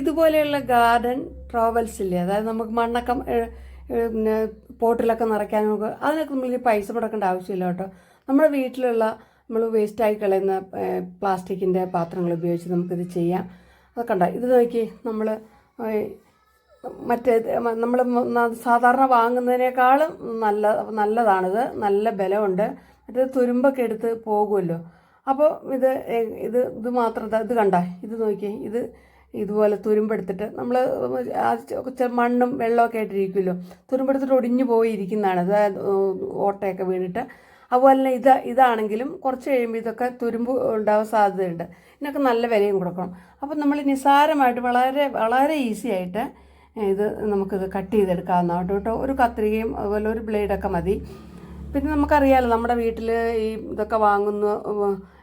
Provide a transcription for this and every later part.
ഇതുപോലെയുള്ള ഗാർഡൻ ട്രോവൽസ് ഇല്ലേ? അതായത് നമുക്ക് മണ്ണൊക്കെ പിന്നെ പോട്ടിലൊക്കെ നിറയ്ക്കാൻ നമുക്ക് അതിനൊക്കെ നമ്മൾ പൈസ മുടക്കേണ്ട ആവശ്യമില്ല കേട്ടോ. നമ്മുടെ വീട്ടിലുള്ള നമ്മൾ വേസ്റ്റായി കളയുന്ന പ്ലാസ്റ്റിക്കിന്റെ പാത്രങ്ങൾ ഉപയോഗിച്ച് നമുക്കിത് ചെയ്യാം. അതൊക്കെ ഉണ്ടോ? ഇത് നോക്കി നമ്മൾ മറ്റേ നമ്മൾ സാധാരണ വാങ്ങുന്നതിനേക്കാളും നല്ല നല്ലതാണിത്. നല്ല ബലമുണ്ട്. മറ്റേത് തുരുമ്പൊക്കെ എടുത്ത് പോകുമല്ലോ. അപ്പോൾ ഇത് ഇത് ഇത് മാത്രം ഇത് കണ്ട? ഇത് നോക്കി. ഇത് ഇതുപോലെ തുരുമ്പെടുത്തിട്ട് നമ്മൾ മണ്ണും വെള്ളമൊക്കെ ആയിട്ടിരിക്കുമല്ലോ. തുരുമ്പെടുത്തിട്ട് ഒടിഞ്ഞു പോയി ഇരിക്കുന്നതാണ് ഇത് ഓട്ടയൊക്കെ വീണിട്ട്. അതുപോലെ തന്നെ ഇത് ഇതാണെങ്കിലും കുറച്ച് കഴിയുമ്പോൾ ഇതൊക്കെ തുരുമ്പ് ഉണ്ടാവാൻ സാധ്യതയുണ്ട്. ഇതിനൊക്കെ നല്ല വിലയും കൊടുക്കണം. അപ്പോൾ നമ്മൾ നിസാരമായിട്ട് വളരെ വളരെ ഈസി ആയിട്ട് ഇത് നമുക്കിത് കട്ട് ചെയ്തെടുക്കാവുന്ന കേട്ടോ. ഒരു കത്രികയും അതുപോലെ ഒരു ബ്ലേഡൊക്കെ മതി. പിന്നെ നമുക്കറിയാലോ നമ്മുടെ വീട്ടിൽ ഈ ഇതൊക്കെ വാങ്ങുന്ന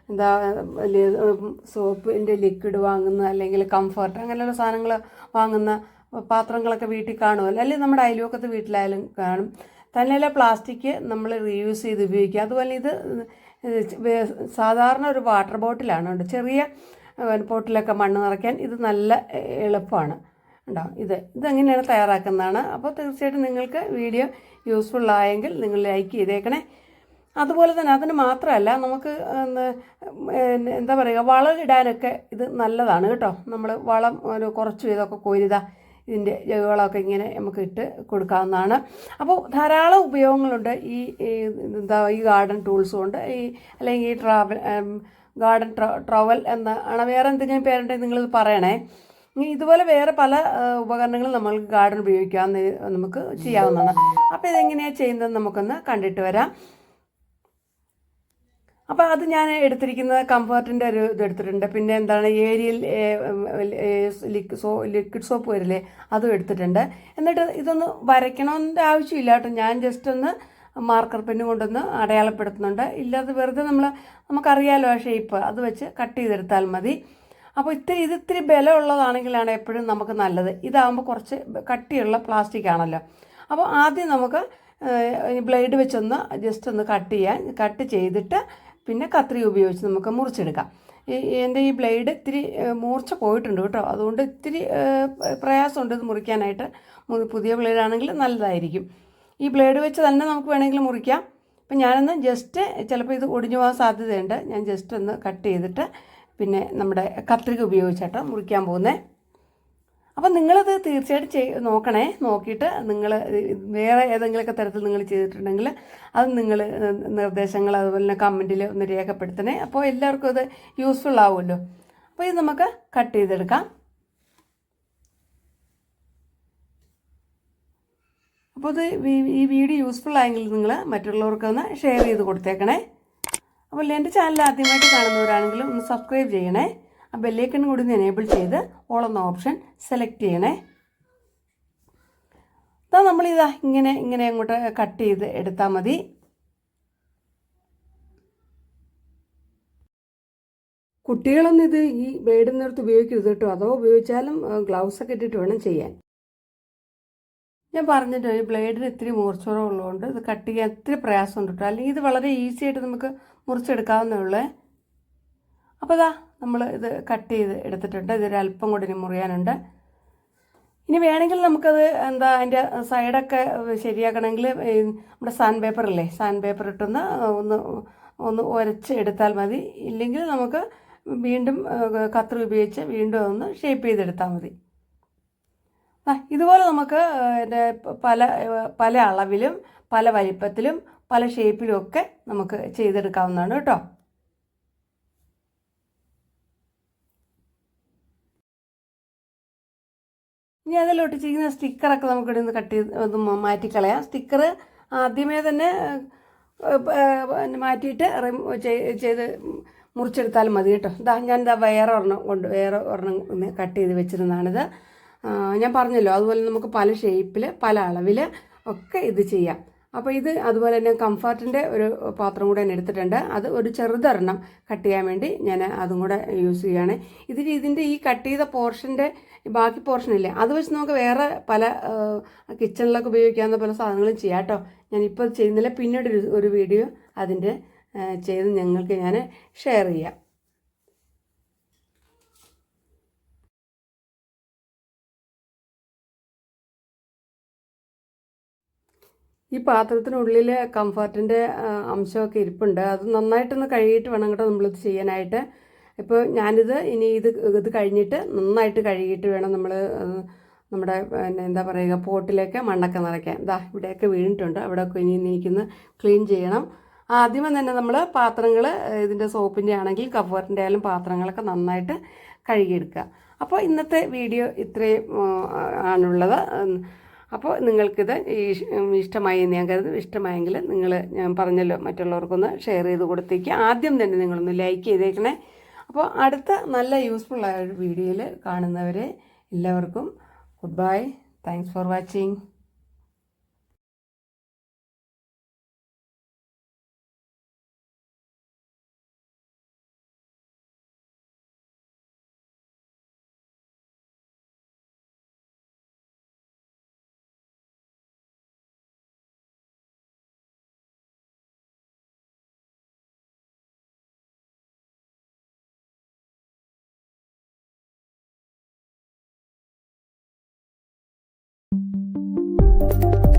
എന്താ സോപ്പിന്റെ ലിക്വിഡ് വാങ്ങുന്ന അല്ലെങ്കിൽ കംഫർട്ട് അങ്ങനെയുള്ള സാധനങ്ങൾ വാങ്ങുന്ന പാത്രങ്ങളൊക്കെ വീട്ടിൽ കാണുമല്ലോ അല്ലെങ്കിൽ നമ്മുടെ അയൽവക്കത്ത് വീട്ടിലായാലും കാണും. തന്നെയല്ല പ്ലാസ്റ്റിക് നമ്മൾ റീയൂസ് ചെയ്ത് ഉപയോഗിക്കുക. അതുപോലെ ഇത് സാധാരണ ഒരു വാട്ടർ ബോട്ടിലാണ് ഉണ്ട് ചെറിയ ബോട്ടിലൊക്കെ മണ്ണ് നിറയ്ക്കാൻ ഇത് നല്ല എളുപ്പമാണ്. ഉണ്ടോ? ഇത് ഇതെങ്ങനെയാണ് തയ്യാറാക്കുന്നതാണ്. അപ്പോൾ തീർച്ചയായിട്ടും നിങ്ങൾക്ക് വീഡിയോ യൂസ്ഫുൾ ആയെങ്കിൽ നിങ്ങൾ ലൈക്ക് ചെയ്തേക്കണേ. അതുപോലെ തന്നെ അതിന് മാത്രമല്ല നമുക്ക് എന്താ പറയുക വളം ഇടാനൊക്കെ ഇത് നല്ലതാണ് കേട്ടോ. നമ്മൾ വളം ഒരു കുറച്ച് ഇതൊക്കെ കോരിതാ ഇതിന്റെ ജൈവവളമൊക്കെ ഇങ്ങനെ നമുക്ക് ഇട്ട് കൊടുക്കാവുന്നതാണ്. അപ്പോൾ ധാരാളം ഉപയോഗങ്ങളുണ്ട് ഈ എന്താ ഈ ഗാർഡൻ ടൂൾസ് കൊണ്ട്. ഈ അല്ലെങ്കിൽ ഈ ട്രാവൽ ഗാർഡൻ ട്രവൽ എന്ന ആണ് വേറെ എന്തെങ്കിലും പേരുണ്ടെങ്കിൽ നിങ്ങളിത് പറയണേ. ഇതുപോലെ വേറെ പല ഉപകരണങ്ങളും നമ്മൾ ഗാർഡൻ ഉപയോഗിക്കാമെന്ന് നമുക്ക് ചെയ്യാവുന്നതാണ്. അപ്പോൾ ഇതെങ്ങനെയാണ് ചെയ്യുന്നത് നമുക്കൊന്ന് കണ്ടിട്ട് വരാം. അപ്പോൾ അത് ഞാൻ എടുത്തിരിക്കുന്നത് കംഫർട്ടിന്റെ ഒരു ഇത് എടുത്തിട്ടുണ്ട്. പിന്നെ എന്താണ് ഏരിയൽ സോ ലിക്വിഡ് സോപ്പ് വരില്ലേ അതും എടുത്തിട്ടുണ്ട്. എന്നിട്ട് ഇതൊന്ന് വരയ്ക്കണമെന്റെ ആവശ്യമില്ല കേട്ടോ. ഞാൻ ജസ്റ്റ് ഒന്ന് മാർക്കർ പെന്ന് കൊണ്ടൊന്ന് അടയാളപ്പെടുത്തുന്നുണ്ട്. ഇല്ലാതെ വെറുതെ നമ്മൾ നമുക്കറിയാലോ ആ ഷേപ്പ്. അത് വെച്ച് കട്ട് ചെയ്തെടുത്താൽ മതി. അപ്പോൾ ഇത്തിരി ഇത് ഇത്തിരി ബലമുള്ളതാണെങ്കിലാണ് എപ്പോഴും നമുക്ക് നല്ലത്. ഇതാകുമ്പോൾ കുറച്ച് കട്ടിയുള്ള പ്ലാസ്റ്റിക് ആണല്ലോ. അപ്പോൾ ആദ്യം നമുക്ക് ബ്ലേഡ് വെച്ചൊന്ന് ജസ്റ്റ് ഒന്ന് കട്ട് ചെയ്യാൻ കട്ട് ചെയ്തിട്ട് പിന്നെ കത്രി ഉപയോഗിച്ച് നമുക്ക് മുറിച്ചെടുക്കാം. എന്റെ ഈ ബ്ലേഡ് ഇത്തിരി മൂർച്ച പോയിട്ടുണ്ട് കേട്ടോ. അതുകൊണ്ട് ഇത്തിരി പ്രയാസമുണ്ട് ഇത് മുറിക്കാനായിട്ട്. പുതിയ പുതിയ ബ്ലേഡാണെങ്കിൽ നല്ലതായിരിക്കും. ഈ ബ്ലേഡ് വെച്ച് തന്നെ നമുക്ക് വേണമെങ്കിൽ മുറിക്കാം. അപ്പം ഞാനൊന്ന് ജസ്റ്റ് ചിലപ്പോൾ ഇത് ഒടിഞ്ഞു പോകാൻ സാധ്യതയുണ്ട്. ഞാൻ ജസ്റ്റ് ഒന്ന് കട്ട് ചെയ്തിട്ട് പിന്നെ നമ്മുടെ കത്രിക ഉപയോഗിച്ചാട്ടോ മുറിക്കാൻ പോകുന്നത് അപ്പം നിങ്ങളിത് തീർച്ചയായിട്ടും ചെയ് നോക്കണേ നോക്കിയിട്ട് നിങ്ങൾ വേറെ ഏതെങ്കിലുമൊക്കെ തരത്തിൽ നിങ്ങൾ ചെയ്തിട്ടുണ്ടെങ്കിൽ അത് നിങ്ങൾ നിർദ്ദേശങ്ങൾ അതുപോലെ തന്നെ കമന്റിൽ ഒന്ന് രേഖപ്പെടുത്തണേ. അപ്പോൾ എല്ലാവർക്കും ഇത് യൂസ്ഫുൾ ആവുമല്ലോ. അപ്പോൾ ഇത് നമുക്ക് കട്ട് ചെയ്തെടുക്കാം. അപ്പോൾ ഇത് ഈ വീഡിയോ യൂസ്ഫുൾ ആയെങ്കിൽ നിങ്ങൾ മറ്റുള്ളവർക്ക് ഒന്ന് ഷെയർ ചെയ്ത് കൊടുത്തേക്കണേ. അപ്പോൾ എന്റെ ചാനൽ ആദ്യമായിട്ട് കാണുന്നവരാണെങ്കിലും ഒന്ന് സബ്സ്ക്രൈബ് ചെയ്യണേ. ആ ബെല്ലേക്കൺ കൂടി ഒന്ന് എനേബിൾ ചെയ്ത് ഓളെന്ന ഓപ്ഷൻ സെലക്ട് ചെയ്യണേ. അതാ നമ്മളിതാ ഇങ്ങനെ ഇങ്ങനെ അങ്ങോട്ട് കട്ട് ചെയ്ത് എടുത്താൽ മതി. കുട്ടികളൊന്നും ഇത് ഈ ബ്ലേഡിനടുത്ത് ഉപയോഗിക്കരുത് കേട്ടോ. അതോ ഉപയോഗിച്ചാലും ഗ്ലൗസ് ഒക്കെ ഇട്ടിട്ട് വേണം ചെയ്യാൻ. ഞാൻ പറഞ്ഞിട്ട് ഈ ബ്ലേഡിന് ഇത്തിരി മൂർച്ചോറം ഉള്ളതുകൊണ്ട് ഇത് കട്ട് ചെയ്യാൻ ഇത്തിരി പ്രയാസമുണ്ട് കേട്ടോ. അല്ലെങ്കിൽ ഇത് വളരെ ഈസി ആയിട്ട് നമുക്ക് മുറിച്ചെടുക്കാവുന്നേ ഉള്ളേ. അപ്പോൾ ഇതാ നമ്മൾ ഇത് കട്ട് ചെയ്ത് എടുത്തിട്ടുണ്ട്. ഇതൊരു അല്പം കൂടി ഇനി മുറിയാനുണ്ട്. ഇനി വേണമെങ്കിൽ നമുക്കത് എന്താ അതിന്റെ സൈഡൊക്കെ ശരിയാക്കണമെങ്കിൽ നമ്മുടെ സാൻഡ് പേപ്പർ ഇല്ലേ? സാൻഡ് പേപ്പർ ഇട്ടൊന്ന് ഒന്ന് ഒന്ന് ഉരച്ച് എടുത്താൽ മതി. ഇല്ലെങ്കിൽ നമുക്ക് വീണ്ടും കത്രി ഉപയോഗിച്ച് വീണ്ടും ഒന്ന് ഷേപ്പ് ചെയ്തെടുത്താൽ മതി. ഇതുപോലെ നമുക്ക് പല പല അളവിലും പല വലിപ്പത്തിലും പല ഷേപ്പിലും ഒക്കെ നമുക്ക് ചെയ്തെടുക്കാവുന്നതാണ് കേട്ടോ. ഇനി അതിൽ ഒട്ടിച്ചിരിക്കുന്ന സ്റ്റിക്കറൊക്കെ നമുക്ക് ഇവിടെ നിന്ന് കട്ട് ചെയ്ത് മാറ്റിക്കളയാം. സ്റ്റിക്കർ ആദ്യമേ തന്നെ മാറ്റിയിട്ട് ചെയ്ത് മുറിച്ചെടുത്താൽ മതി കേട്ടോ. ഇതാ ഞാൻ ഇതാ വേറെ ഒരെണ്ണം കൊണ്ട് വേറെ ഒരെണ്ണം കട്ട് ചെയ്ത് വെച്ചിരുന്നതാണിത്. ഞാൻ പറഞ്ഞല്ലോ അതുപോലെ നമുക്ക് പല ഷേപ്പിൽ പല അളവിൽ ഒക്കെ ഇത് ചെയ്യാം. അപ്പോൾ ഇത് അതുപോലെ തന്നെ കംഫർട്ടിന്റെ ഒരു പാത്രം കൂടെ ഞാൻ എടുത്തിട്ടുണ്ട്. അത് ഒരു ചെറുതെണ്ണം കട്ട് ചെയ്യാൻ വേണ്ടി ഞാൻ അതും കൂടെ യൂസ് ചെയ്യുകയാണ്. ഇതിൽ ഇതിന്റെ ഈ കട്ട് ചെയ്ത പോർഷന്റെ ബാക്കി പോർഷൻ ഇല്ലേ അത് വെച്ച് നമുക്ക് വേറെ പല കിച്ചണിലൊക്കെ ഉപയോഗിക്കാവുന്ന പല സാധനങ്ങളും ചെയ്യാം കേട്ടോ. ഞാനിപ്പോൾ ചെയ്യുന്നില്ല. പിന്നീട് ഒരു വീഡിയോ അതിന്റെ ചെയ്ത് ഞങ്ങൾക്ക് ഞാൻ ഷെയർ ചെയ്യാം. ഈ പാത്രത്തിനുള്ളിൽ കംഫർട്ടിന്റെ അംശമൊക്കെ ഇരിപ്പുണ്ട്. അത് നന്നായിട്ടൊന്ന് കഴുകിയിട്ട് വേണം കേട്ടോ നമ്മളിത് ചെയ്യാനായിട്ട്. ഇപ്പോൾ ഞാനിത് ഇനി ഇത് ഇത് കഴിഞ്ഞിട്ട് നന്നായിട്ട് കഴുകിയിട്ട് വേണം നമ്മൾ നമ്മുടെ പിന്നെ എന്താ പറയുക പോട്ടിലൊക്കെ മണ്ണൊക്കെ നിറയ്ക്കാൻ. ഇതാ ഇവിടെയൊക്കെ വീണിട്ടുണ്ട്. അവിടെയൊക്കെ ഇനി എനിക്കൊന്ന് ക്ലീൻ ചെയ്യണം. ആദ്യമേ തന്നെ നമ്മൾ പാത്രങ്ങൾ ഇതിന്റെ സോപ്പിന്റെ ആണെങ്കിൽ കംഫർട്ടിന്റെ ആയാലും പാത്രങ്ങളൊക്കെ നന്നായിട്ട് കഴുകിയെടുക്കുക. അപ്പോൾ ഇന്നത്തെ വീഡിയോ ഇത്രയും ആണുള്ളത്. അപ്പോൾ നിങ്ങൾക്കിത് ഇഷ്ടമായി എന്ന് ഞാൻ കരുതുന്നു. ഇഷ്ടമായെങ്കിൽ നിങ്ങൾ ഞാൻ പറഞ്ഞല്ലോ മറ്റുള്ളവർക്കൊന്ന് ഷെയർ ചെയ്ത് കൊടുത്തേക്ക്. ആദ്യം തന്നെ നിങ്ങളൊന്ന് ലൈക്ക് ചെയ്തേക്കണേ. അപ്പോൾ അടുത്ത നല്ല യൂസ്ഫുൾ ആയ ഒരു വീഡിയോയിൽ കാണുന്നവരെ എല്ലാവർക്കും good bye. Thanks for watching. you